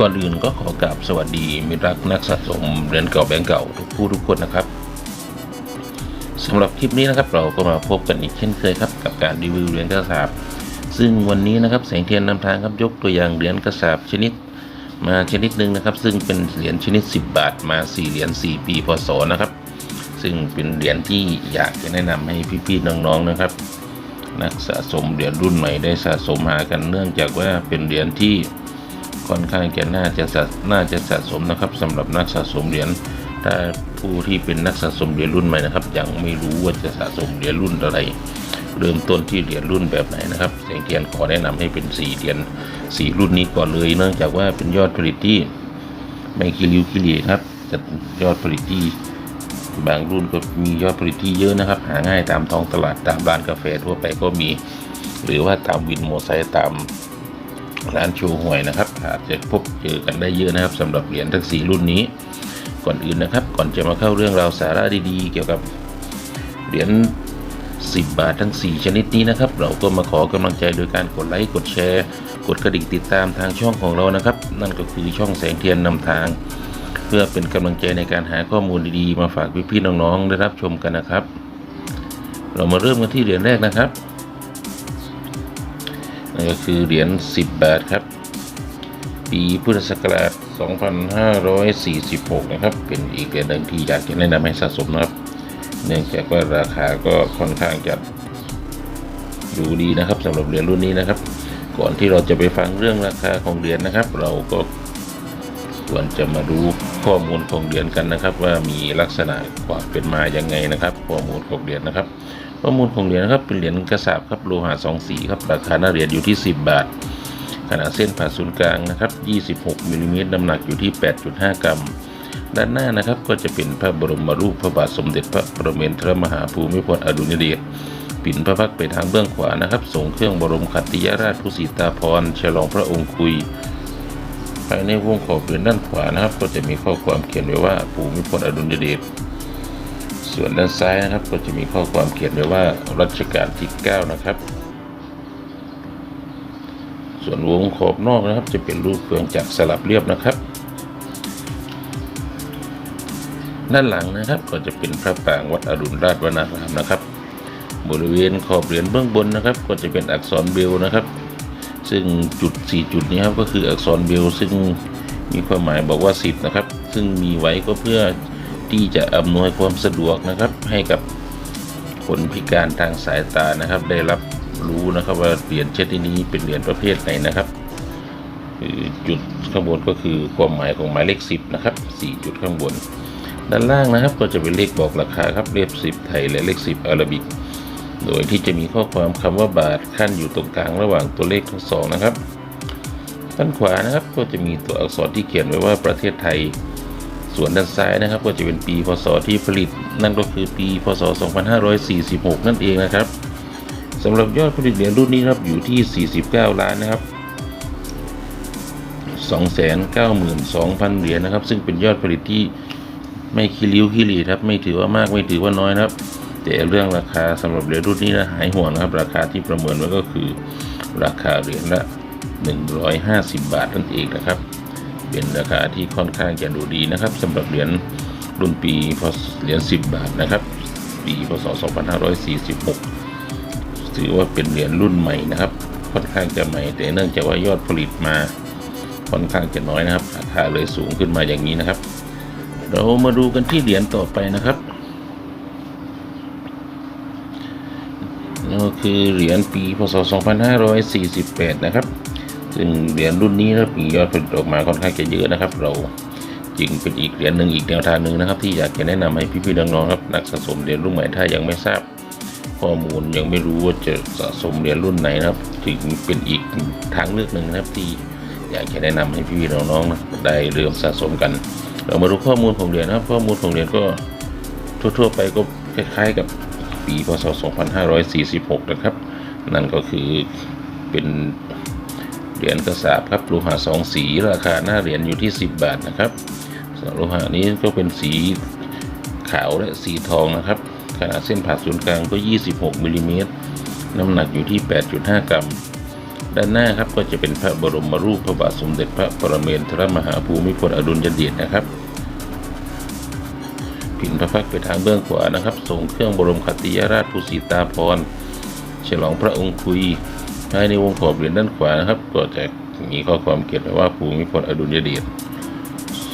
ก่อนอื่นก็ขอกราบสวัสดีมิตรรักนักสะสมเหรียญเก่าแบงก์เก่าทุกผู้ทุกคนนะครับสำหรับคลิปนี้นะครับเราก็มาพบกันอีกเช่นเคยครับกับการรีวิวเหรียญกระสาบซึ่งวันนี้นะครับแสงเทียนนำทางครับยกตัวอย่างเหรียญกระสาบชนิดมาชนิดหนึ่งนะครับ ซึ่งเป็นเหรียญชนิด 10 บาทมา 4 เหรียญ4ปีพศนะครับ ซึ่งเป็นเหรียญที่อยากจะแนะนำให้พี่ๆน้องๆนะครับ นักสะสมเหรียญรุ่นใหม่ได้สะสมหากันเนื่องจากว่าเป็นเหรียญที่ ค่อนข้างจะน่าจะสะน่าจะสะสมนะครับสำหรับนักสะสมเหรียญถ้าผู้ที่เป็นนักสะสมเหรียญรุ่นใหม่นะครับ ยังไม่รู้ว่าจะสะสมเหรียญรุ่นอะไร เริ่มต้นที่เหรียญรุ่นแบบไหนนะครับแสงเทียนขอแนะนำให้เป็นสีเหรียญสีรุ่นนี้ก่อนเลย เนื่องจากว่าเป็นยอดผลิตที่ไม่คิริวคิรีครับจะยอดผลิตที่บางรุ่นก็มียอดผลิตที่เยอะนะครับ หาง่ายตามท้องตลาดตามร้านกาแฟทั่วไปก็มี หรือว่าตามวินโมไซค์ตาม ร้านโชว์หวยนะครับอาจจะพบเจอกันได้เยอะนะครับสำหรับเหรียญทั้งสีรุ่นนี้ ก่อนอื่นนะครับ ก่อนจะมาเข้าเรื่องราวสาระดีๆ เกี่ยวกับเหรียญ10 บาททั้ง 4 ชนิดนี้นะครับ เราก็มาขอกำลังใจโดยการกดไลค์ กดแชร์ กดกระดิ่งติดตามทางช่องของเรานะครับ นั่นก็คือช่องแสงเทียนนำทาง เพื่อเป็นกำลังใจในการหาข้อมูลดีๆ มาฝากพี่ๆน้องๆ ได้รับชมกันนะครับ เรามาเริ่มกันที่เหรียญแรกนะครับ นั่นก็คือเหรียญ10 บาทครับ ปีพุทธศักราช 2546 นะครับ เป็นอีกเหรียญหนึ่งที่อยากจะแนะนำให้สะสมนะครับ เนื่องจากว่าราคาก็ค่อนข้างจะดูดีนะครับสำหรับเหรียญรุ่นนี้นะครับ ก่อนที่เราจะไปฟังเรื่องราคาของเหรียญนะครับ เราก็ควรจะมาดูข้อมูลของเหรียญกันนะครับ ว่ามีลักษณะความเป็นมายังไงนะครับ ข้อมูลของเหรียญนะครับ ข้อมูลของเหรียญนะครับเป็นเหรียญกระสาบครับโลหะสองสีครับราคาหน้าเหรียญอยู่ที่ 10 บาท ขนาดเส้นผ่าศูนย์กลางนะครับ 26มิลลิเมตรน้ำหนักอยู่ที่ 8.5 กรัม ด้านหน้านะครับก็จะเป็นพระบรมรูปพระบาทสมเด็จพระประเมนทรมหาภูมิพลอดุลยเดชปิ่นพระพักไปทางเบื้องขวานะครับส่งเครื่องบรมขัตติยราชผู้สีตาพรฉลองพระองค์คุยภายในวงขอบเหรียญด้านขวานะครับ ก็จะมีข้อความเขียนไว้ว่าภูมิพลอดุลยเดช ส่วนด้านซ้ายนะครับ ก็จะมีข้อความเขียนไว้ว่ารัชกาลที่ 9 นะครับ ส่วนวงขอบนอกนะครับ จะเป็นรูปเครื่องจักรสลับเรียบนะครับ ด้านหลังนะครับก็จะเป็นพระปรางวัดอรุณราชวนารามนะครับ บริเวณขอบเหรียญเบื้องบนนะครับ ก็จะเป็นอักษรเบลนะครับ ซึ่งจุด 4 จุดนี้ครับก็คืออักษรเบลซึ่งมีความหมายบอกว่า 10 นะครับ ซึ่งมีไว้ก็เพื่อ ที่จะอำนวยความสะดวกนะครับ ให้กับคนพิการทางสายตานะครับ ได้รับรู้นะครับว่าเหรียญชนิดนี้เป็นเหรียญประเภทไหนนะครับคือจุดข้างบนก็คือความหมายของหมายเลข 10 นะครับ 4 จุดข้างบน ด้านล่างนะครับก็จะเป็นเลขบอกราคาครับเลข 10 ไทยและเลข 10 อาราบิก โดยที่จะมีข้อความคำว่าบาทขั้นอยู่ตรงกลางระหว่างตัวเลขทั้งสองนะครับด้านขวานะครับก็จะมีตัวอักษรที่เขียนไว้ว่าประเทศไทย ส่วนด้านซ้ายนะครับก็จะเป็นปีพศที่ผลิต นั่นก็คือปีพศ 2546 นั่นเองนะครับสำหรับยอดผลิตเหรียญรุ่นนี้นะครับอยู่ที่ 49 ล้านนะครับ 292,000 เหรียญนะครับ ซึ่งเป็นยอดผลิตที่ไม่คิริ้วคิรีครับ ไม่ถือว่ามากไม่ถือว่าน้อยนะครับ แต่เรื่องราคาสำหรับเหรียญรุ่นนี้นะหายห่วงนะครับ ราคาที่ประเมินไว้ก็คือ ราคาเหรียญละ 150 บาทนั่นเองนะครับ เป็นราคาที่ค่อนข้างจะดูดีนะครับสำหรับเหรียญรุ่นปีพศเหรียญ10 บาทนะครับ ปีพศ 2546 ถือว่าเป็นเหรียญรุ่นใหม่นะครับ ค่อนข้างจะใหม่ แต่เนื่องจากว่ายอดผลิตมาค่อนข้างจะน้อยนะครับ ราคาเลยสูงขึ้นมาอย่างนี้นะครับ เรามาดูกันที่เหรียญต่อไปนะครับนั่นก็คือเหรียญปีพศ 2548 นะครับ ซึ่งเหรียญรุ่นนี้นะมียอดผลิตออกมาค่อนข้างจะเยอะนะครับ เราจึงเป็นอีกเหรียญหนึ่งอีกแนวทางหนึ่งนะครับ ที่อยากจะแนะนำให้พี่ๆน้องๆครับนักสะสมเหรียญรุ่นใหม่ถ้ายังไม่ทราบ ข้อมูลยังไม่รู้ว่าจะสะสมเหรียญรุ่นไหนนะครับ ถึงเป็นอีกทางเลือกหนึ่งนะครับที่อยากจะแนะนำให้พี่ๆน้องๆนะได้เริ่มสะสมกัน เรามาดูข้อมูลของเหรียญนะครับ ข้อมูลของเหรียญก็ทั่ว ๆ ไปก็คล้ายๆกับปีพศ 2546 นะครับ นั่นก็คือเป็น เหรียญกระสาบครับโลหะสองสีราคาหน้าเหรียญอยู่ที่ 10 บาทนะครับโลหะนี้ก็เป็นสีขาวและสีทองนะครับ ขนาดเส้นผ่าศูนย์กลางก็ 26มิลลิเมตรน้ำหนักอยู่ที่ 8.5 กรัม ด้านหน้าครับก็จะเป็นพระบรมรูปพระบาทสมเด็จพระปรเมนทรมหาภูมิพลอดุลยเดชนะครับผินพระพักตร์ไปทางเบื้องขวานะครับส่งเครื่องบรมคติยราชภูสิตาภรฉลองพระองค์คุย ภายในวงขอบเหรียญด้านขวานะครับ ก็จะมีข้อความเขียนไว้ว่าภูมิพลอดุลยเดช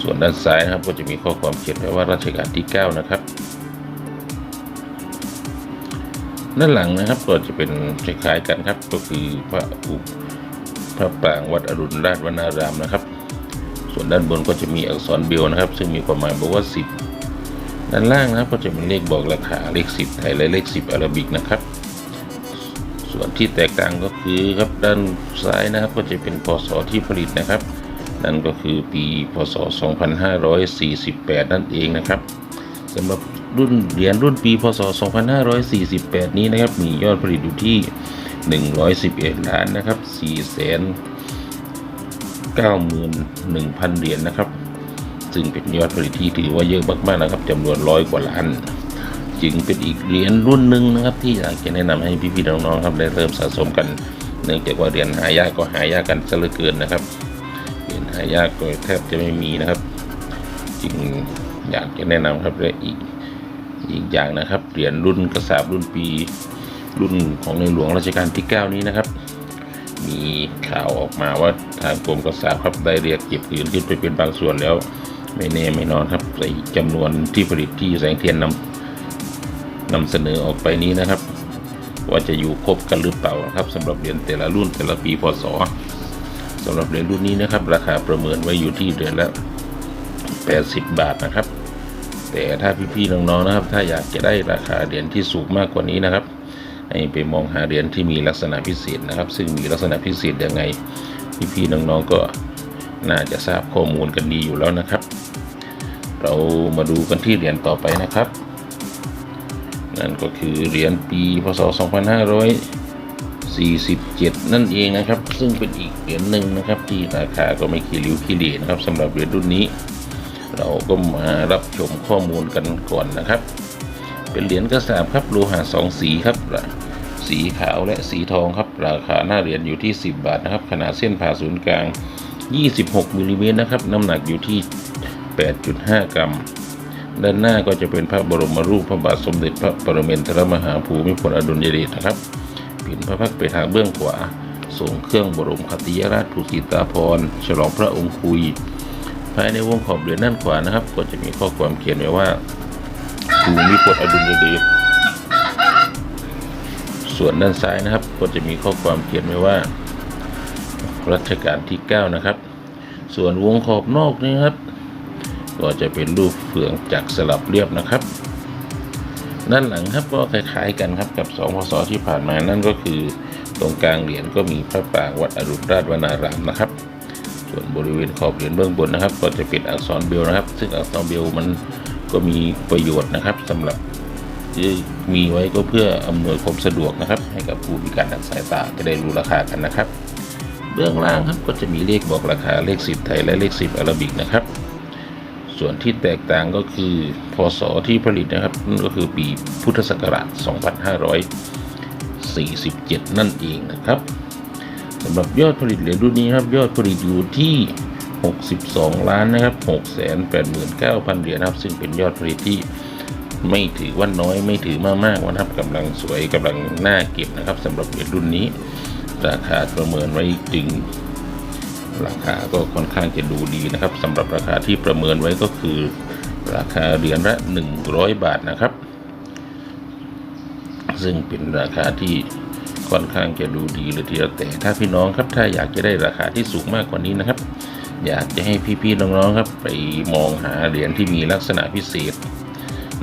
ส่วนด้านซ้ายนะครับก็จะมีข้อความเขียนไว้ว่ารัชกาลที่ 9 นะครับ ด้านหลังนะครับก็จะเป็นคล้ายๆกันครับก็คือพระอุปพระปรางวัดอรุณราชวนารามนะครับ ส่วนด้านบนก็จะมีอักษรเบลนะครับ ซึ่งมีความหมายบอกว่า 10 ด้านล่างนะครับก็จะเป็นเลขบอกราคาเลข 10 ไทยและเลข 10 อาราบิกนะครับ ส่วนที่แตกต่างก็คือครับด้านซ้ายนะครับก็จะเป็นพศที่ผลิตนะครับ นั่นก็คือปีพศ 2548 นั่นเองนะครับสำหรับรุ่นเหรียญรุ่นปีพศ 2548 นี้นะครับมียอดผลิตอยู่ที่ 111 ล้านนะครับ4แสน91,000 เหรียญนะครับ ซึ่งเป็นยอดผลิตที่ถือว่าเยอะมากๆนะครับจำนวนร้อยกว่าล้าน จึงเป็นอีกเหรียญรุ่นหนึ่งนะครับ ที่อยากจะแนะนำให้พี่ๆน้องๆครับได้เริ่มสะสมกัน เนื่องจากว่าเหรียญหายากก็หายากกันซะเหลือเกินนะครับเหรียญหายากก็แทบจะไม่มีนะครับ จึงอยากจะแนะนำครับและอีกอีกอย่างนะครับเหรียญรุ่นกระสาบรุ่นปีรุ่นของในหลวงรัชกาลที่ 9 นี้นะครับ มีข่าวออกมาว่าทางกรมกระสาบครับได้เรียกเก็บคืนขึ้นไปเป็นบางส่วนแล้วไม่แน่ไม่นอนครับในจำนวนที่ผลิตที่แสงเทียนนำ นำเสนอออกไปนี้นะครับ ว่าจะอยู่ครบกันหรือเปล่านะครับสำหรับเหรียญแต่ละรุ่นแต่ละปีพศสำหรับเหรียญรุ่นนี้นะครับ ราคาประเมินไว้อยู่ที่เหรียญละ80 บาทนะครับ แต่ถ้าพี่ๆน้องๆนะครับ ถ้าอยากจะได้ราคาเหรียญที่สูงมากกว่านี้นะครับ ให้ไปมองหาเหรียญที่มีลักษณะพิเศษนะครับ ซึ่งมีลักษณะพิเศษยังไง พี่ๆน้องๆก็น่าจะทราบข้อมูลกันดีอยู่แล้วนะครับ เรามาดูกันที่เหรียญต่อไปนะครับ นั่นก็คือเหรียญปีพศ 2547 นั่นเองนะครับ ซึ่งเป็นอีกเหรียญหนึ่งนะครับ ที่ราคาก็ไม่ขี้ริ้วขี้เหร่นะครับสำหรับเหรียญรุ่นนี้ เราก็มารับชมข้อมูลกันก่อนนะครับ เป็นเหรียญกระสาบครับโลหะสองสีครับสีขาวและสีทองครับ ราคาหน้าเหรียญอยู่ที่ 10 บาทนะครับ ขนาดเส้นผ่าศูนย์กลาง 26มิลลิเมตรนะครับ น้ำหนักอยู่ที่ 8.5 กรัม ด้านหน้าก็จะเป็นพระบรมรูปพระบาทสมเด็จพระปรเมนทรมหาภูมิพลอดุลยเดชนะครับผินพระพักตร์ไปทางเบื้องขวาส่งเครื่องบรมคติยราชภูสิตาภรฉลองพระองค์คุย ภายในวงขอบเหรียญด้านขวานะครับ ก็จะมีข้อความเขียนไว้ว่าภูมิพลอดุลยเดชส่วนด้านซ้ายนะครับ ก็จะมีข้อความเขียนไว้ว่า รัชกาลที่ 9 นะครับ ส่วนวงขอบนอกนี้ครับ ก็จะเป็นรูปเฟืองจักรสลับเรียบนะครับ ด้านหลังครับก็คล้ายๆกันครับกับสองพศที่ผ่านมานั่นก็คือ ตรงกลางเหรียญก็มีพระปรางวัดอรุณราชวนารามนะครับ ส่วนบริเวณขอบเหรียญเบื้องบนนะครับ ก็จะเป็นอักษรเบลนะครับ ซึ่งอักษรเบลมันก็มีประโยชน์นะครับสำหรับมีไว้ก็เพื่ออำนวยความสะดวกนะครับ ให้กับผู้พิการทางสายตาจะได้รู้ราคากันนะครับ เบื้องล่างครับก็จะมีเลขบอกราคาเลขสิบไทยและเลขสิบอาราบิกนะครับ ส่วนที่แตกต่างก็คือพศที่ผลิตนะครับนั่นก็คือปีพุทธศักราช 2547 นั่นเองนะครับสำหรับยอดผลิตเหรียญรุ่นนี้ครับยอดผลิตอยู่ที่ 62 ล้านนะครับ 689,000 เหรียญครับ ซึ่งเป็นยอดผลิตที่ไม่ถือว่าน้อยไม่ถือมากมากนะครับกำลังสวยกำลังน่าเก็บนะครับสำหรับเหรียญรุ่นนี้ ราคาประเมินไว้ถึง ราคาก็ค่อนข้างจะดูดีนะครับสำหรับราคาที่ประเมินไว้ก็คือ ราคาเหรียญละ 100 บาทนะครับ ซึ่งเป็นราคาที่ค่อนข้างจะดูดีเลยทีเดียวแต่ถ้าพี่น้องครับถ้าอยากจะได้ราคาที่สูงมากกว่านี้นะครับ อยากจะให้พี่ๆน้องๆครับ ไปมองหาเหรียญที่มีลักษณะพิเศษ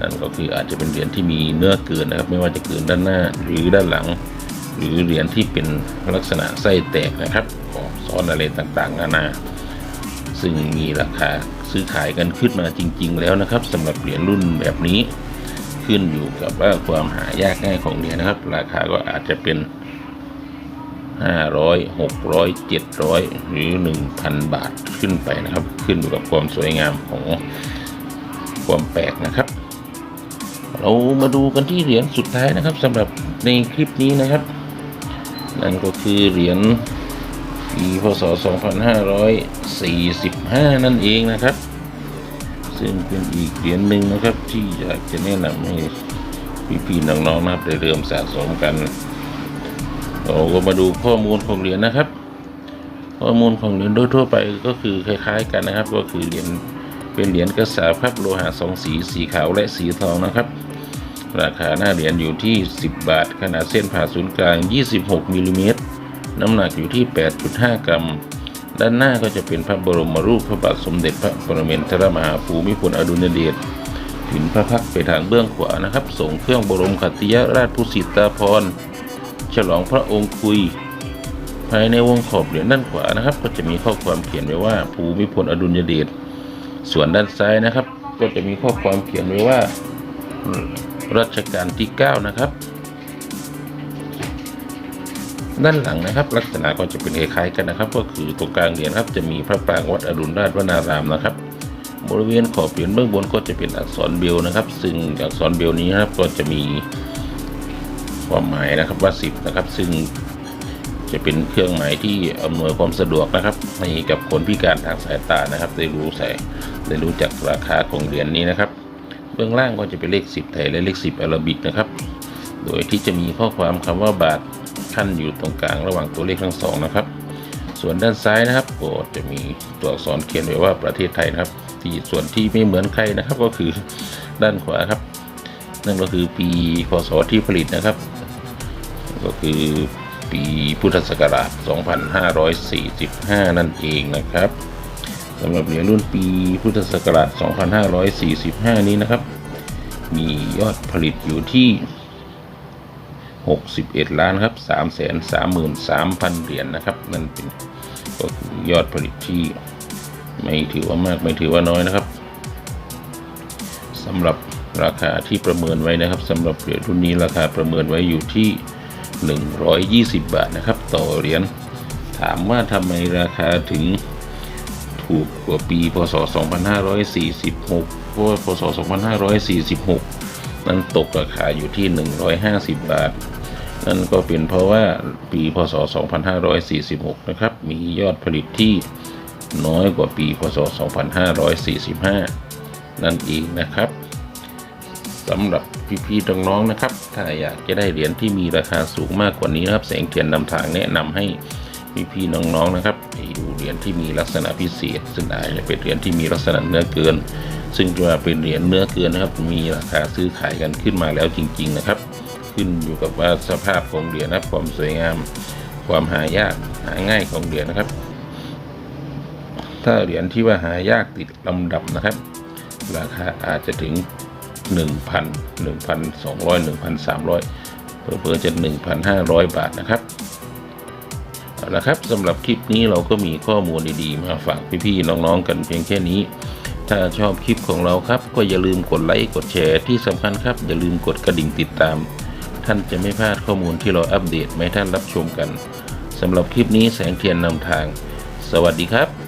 นั่นก็คืออาจจะเป็นเหรียญที่มีเนื้อเกินนะครับ ไม่ว่าจะเกินด้านหน้าหรือด้านหลัง หรือเหรียญที่เป็นลักษณะไส้แตกนะครับ ออนอะไรต่างๆนานา ซึ่งมีราคาซื้อขายกันขึ้นมาจริง ๆ แล้วนะครับสำหรับเหรียญรุ่นแบบนี้ ขึ้นอยู่กับว่าความหายากง่ายของเหรียญนะครับ ราคาก็อาจจะเป็น 500 600 700 หรือ 1,000 บาทขึ้นไปนะครับ ขึ้นอยู่กับความสวยงามของความแปลกนะครับ เรามาดูกันที่เหรียญสุดท้ายนะครับสำหรับในคลิปนี้นะครับ นั่นก็คือเหรียญ ปีพศ 2545 นั่นเองนะครับ ซึ่งเป็นอีกเหรียญหนึ่งนะครับ ที่อยากจะแนะนำให้พี่ๆน้องๆนะครับได้เริ่มสะสมกันเราก็มาดูข้อมูลของเหรียญนะครับ ข้อมูลของเหรียญโดยทั่วไปก็คือคล้ายๆกันนะครับ ก็คือเหรียญเป็นเหรียญกระสาบครับโลหะสองสีสีขาวและสีทองนะครับ ราคาหน้าเหรียญอยู่ที่ 10 บาท ขนาดเส้นผ่าศูนย์กลาง 26มิลลิเมตร น้ำหนักอยู่ที่ 8.5 กรัม ด้านหน้าก็จะเป็นพระบรมรูปพระบาทสมเด็จพระปรมินทรมหาภูมิพลอดุลยเดชถึงพระพักตร์ไปทางเบื้องขวานะครับ ส่งเครื่องบรมขัตติยราชภูสิตาภรฉลองพระองค์คุย ภายในวงขอบเหรียญด้านขวานะครับ ก็จะมีข้อความเขียนไว้ว่าภูมิพลอดุลยเดช ส่วนด้านซ้ายนะครับ ก็จะมีข้อความเขียนไว้ว่ารัชกาลที่ 9 นะครับ ด้านหลังนะครับ ลักษณะก็จะเป็นคล้ายๆกันนะครับ ก็คือตรงกลางเหรียญครับจะมีพระปรางวัดอรุณราชวนารามนะครับ บริเวณขอบเหรียญเบื้องบนก็จะเป็นอักษรเบลนะครับ ซึ่งอักษรเบลนี้นะครับก็จะมีความหมายนะครับว่าสิบนะครับ ซึ่งจะเป็นเครื่องหมายที่อำนวยความสะดวกนะครับให้กับคนพิการทางสายตานะครับ ได้รู้ใส่ได้รู้จักราคาของเหรียญนี้นะครับ เบื้องล่างก็จะเป็นเลข 10 ไทยและเลข 10อาราบิกนะครับ โดยที่จะมีข้อความคำว่าบาท ขั้นอยู่ตรงกลางระหว่างตัวเลขทั้งสองนะครับ ส่วนด้านซ้ายนะครับก็จะมีตัวอักษรเขียนไว้ว่าประเทศไทยนะครับ ที่ส่วนที่ไม่เหมือนใครนะครับก็คือด้านขวาครับ นั่นก็คือปีพศที่ผลิตนะครับ ก็คือปีพุทธศักราช 2545 นั่นเองนะครับสำหรับเหรียญรุ่นปีพุทธศักราช 2545 นี้นะครับ มียอดผลิตอยู่ที่ 61 ล้านครับ 333,000เหรียญนะครับนั่นเป็นก็คือยอดผลิตที่ไม่ถือว่ามากไม่ถือว่าน้อยนะครับสำหรับราคาที่ประเมินไว้นะครับสำหรับเหรียญรุ่นนี้ราคาประเมินไว้อยู่ที่ 120 บาทนะครับ ต่อเหรียญถามว่าทำไมราคาถึงถูกกว่าปีพศ 2546เพราะว่าพศ 2546 นั้นตกราคาอยู่ที่ 150 บาท นั่นก็เป็นเพราะว่าปีพศ 2546 นะครับ มียอดผลิตที่น้อยกว่าปีพศ 2545 นั่นเองนะครับสำหรับพี่ๆน้องๆนะครับ ถ้าอยากจะได้เหรียญที่มีราคาสูงมากกว่านี้นะครับ แสงเทียนนำทางแนะนำให้พี่ๆน้องๆนะครับไปดูเหรียญที่มีลักษณะพิเศษซึ่งอาจจะเป็นเหรียญที่มีลักษณะเนื้อเกิน ซึ่งจะเป็นเหรียญเนื้อเกินนะครับ มีราคาซื้อขายกันขึ้นมาแล้วจริง ๆ นะครับ ขึ้นอยู่กับว่าสภาพของเหรียญนะครับความสวยงาม ความหายากหาง่ายของเหรียญนะครับ ถ้าเหรียญที่ว่าหายากติดลำดับนะครับ ราคาอาจจะถึง 1,000 1,200 1,300เพิ่จะ 1,500 บาทนะครับเอาละครับสำหรับคลิปนี้เราก็มีข้อมูลดีๆ มาฝากพี่ๆน้องๆกันเพียงแค่นี้ถ้าชอบคลิปของเราครับ ก็อย่าลืมกดไลค์กดแชร์ที่สำคัญครับ อย่าลืมกดกระดิ่งติดตาม ท่านจะไม่พลาดข้อมูลที่เราอัปเดตมาให้ท่านรับชมกันสำหรับคลิปนี้แสงเทียนนำทาง สวัสดีครับ